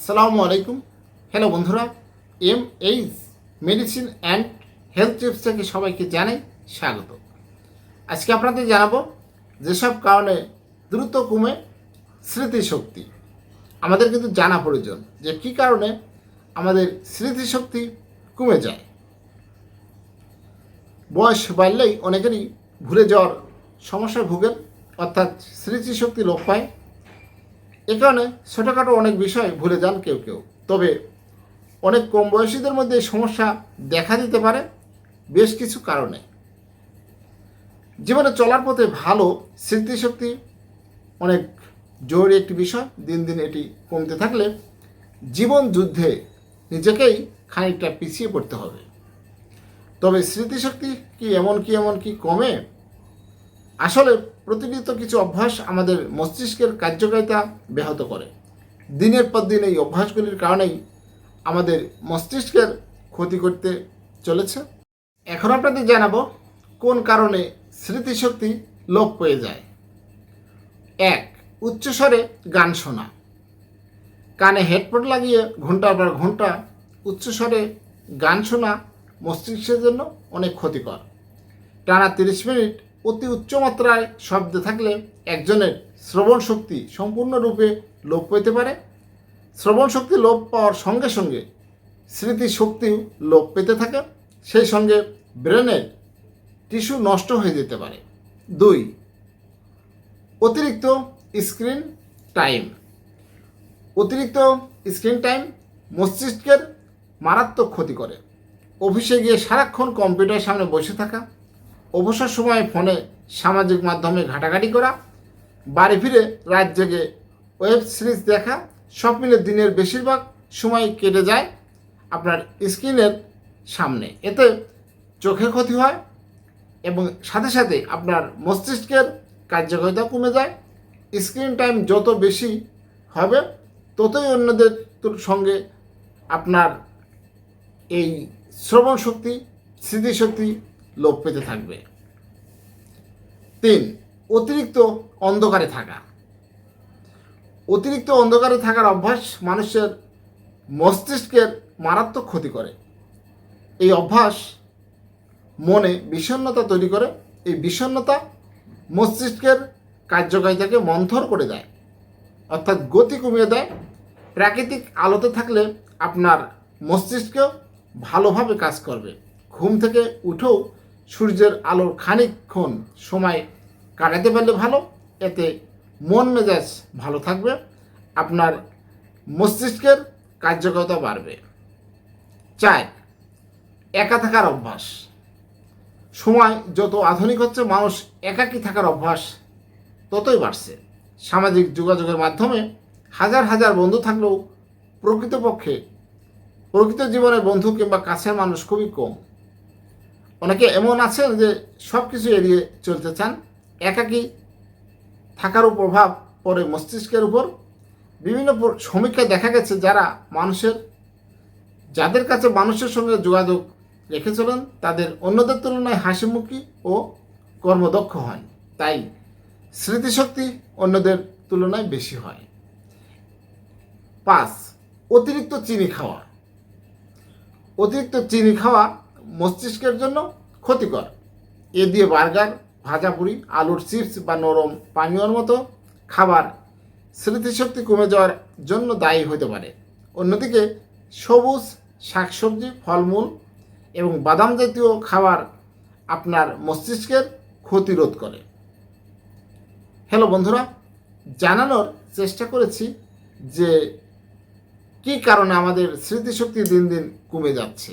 আসসালামু আলাইকুম। হ্যালো বন্ধুরা M H medicine and health tips থেকে সবাইকে জানাই স্বাগত। আজকে আপনাদের জানাব যেসব কারণে দ্রুত কমে স্মৃতিশক্তি। আমাদের কিন্তু জানা প্রয়োজন যে কী কারণে আমাদের স্মৃতিশক্তি কমে যায়। বয়স বাড়লেই অনেকেরই ভুলে যাওয়ার সমস্যায় ভুগেন, অর্থাৎ স্মৃতিশক্তি লোপ পায়। এ কারণে ছোটোখাটো অনেক বিষয় ভুলে যান কেউ কেউ। তবে অনেক কম বয়সীদের মধ্যে এই সমস্যা দেখা দিতে পারে বেশ কিছু কারণে। জীবনে চলার পথে ভালো স্মৃতিশক্তি অনেক জরুরি একটি বিষয়। দিন দিন এটি কমতে থাকলে জীবন যুদ্ধে নিজেকেই খানিকটা পিছিয়ে পড়তে হবে। তবে স্মৃতিশক্তি কি এমন কি এমন কি কমে? আসলে প্রতিনিয়ত কিছু অভ্যাস আমাদের মস্তিষ্কের কার্যকারিতা ব্যাহত করে। দিনের পর দিন এই অভ্যাসগুলির কারণেই আমাদের মস্তিষ্কের ক্ষতি করতে চলেছে। এখন আপনাদের জানাব কোন কারণে স্মৃতিশক্তি লোপ পেয়ে যায়। এক উচ্চস্বরে গান শোনা। কানে হেডফোন লাগিয়ে ঘণ্টার পর ঘণ্টা উচ্চস্বরে গান শোনা মস্তিষ্কের জন্য অনেক ক্ষতিকর। টানা তিরিশ মিনিট অতি উচ্চমাত্রায় শব্দ থাকলে একজনের শ্রবণ শক্তি সম্পূর্ণরূপে লোপ পেতে পারে। শ্রবণ শক্তি লোপ পাওয়ার সঙ্গে সঙ্গে স্মৃতি শক্তিও লোপ পেতে থাকে। সেই সঙ্গে ব্রেনের টিস্যু নষ্ট হয়ে যেতে পারে। দুই, অতিরিক্ত স্ক্রিন টাইম। অতিরিক্ত স্ক্রিন টাইম মস্তিষ্কের মারাত্মক ক্ষতি করে। অফিসে গিয়ে সারাক্ষণ কম্পিউটারের সামনে বসে থাকা অবসর সময়ে ফোনে সামাজিক মাধ্যমে ঘাটাঘাটি করা, বাড়ি ফিরে রাত জেগে ওয়েব সিরিজ দেখা সব মিলে দিনের বেশিরভাগ সময় কেটে যায় আপনার স্ক্রিনের সামনে। এতে চোখের ক্ষতি হয় এবং সাথে সাথে আপনার মস্তিষ্কের কার্যকারিতা কমে যায়। স্ক্রিন টাইম যত বেশি হবে, ততই অন্যদের সঙ্গে আপনার এই শ্রবণ শক্তি স্মৃতিশক্তি লোপ পেতে থাকবে। তিন, অতিরিক্ত অন্ধকারে থাকা। অতিরিক্ত অন্ধকারে থাকার অভ্যাস মানুষের মস্তিষ্কের মারাত্মক ক্ষতি করে। এই অভ্যাস মনে বিষণ্ণতা তৈরি করে। এই বিষণ্ণতা মস্তিষ্কের কার্যকারিতাকে মন্থর করে দেয়। অর্থাৎ গতি কমিয়ে দেয়। প্রাকৃতিক আলোতে থাকলে আপনার মস্তিষ্ক ভালোভাবে কাজ করবে। ঘুম থেকে উঠেও সূর্যের আলোর খানিকক্ষণ সময় কাটাতে পারলে ভালো, এতে মন মেজাজ ভালো থাকবে, আপনার মস্তিষ্কের কার্যকারিতা বাড়বে। চার, একা থাকার অভ্যাস। সময় যত আধুনিক হচ্ছে, মানুষ একাকী থাকার অভ্যাস ততই বাড়ছে। সামাজিক যোগাযোগের মাধ্যমে হাজার হাজার বন্ধু থাকলেও প্রকৃতপক্ষে প্রকৃত জীবনে বন্ধু কিংবা কাছের মানুষ খুবই কম। অনেকে এমন আছেন যে সব কিছু এড়িয়ে চলতে চান, একাকী থাকারও প্রভাব পড়ে মস্তিষ্কের উপর। বিভিন্ন সমীক্ষায় দেখা গেছে যারা মানুষের, যাদের কাছে মানুষের সঙ্গে যোগাযোগ রেখে চলেন, তাদের অন্যদের তুলনায় হাসিমুখী ও কর্মদক্ষ হন। তাই স্মৃতিশক্তি অন্যদের তুলনায় বেশি হয়। পাঁচ, অতিরিক্ত চিনি খাওয়া। অতিরিক্ত চিনি খাওয়া মস্তিষ্কের জন্য ক্ষতিকর। এ দিয়ে বার্গার ভাজাপুরি আলুর চিপস বা নরম পানীয়র মতো খাবার স্মৃতিশক্তি কমে যাওয়ার জন্য দায়ী হতে পারে। অন্যদিকে সবুজ শাকসবজি, ফলমূল এবং বাদাম জাতীয় খাবার আপনার মস্তিষ্কের ক্ষতিরোধ করে। হ্যালো বন্ধুরা, জানানোর চেষ্টা করেছি যে কী কারণে আমাদের স্মৃতিশক্তি দিন দিন কমে যাচ্ছে।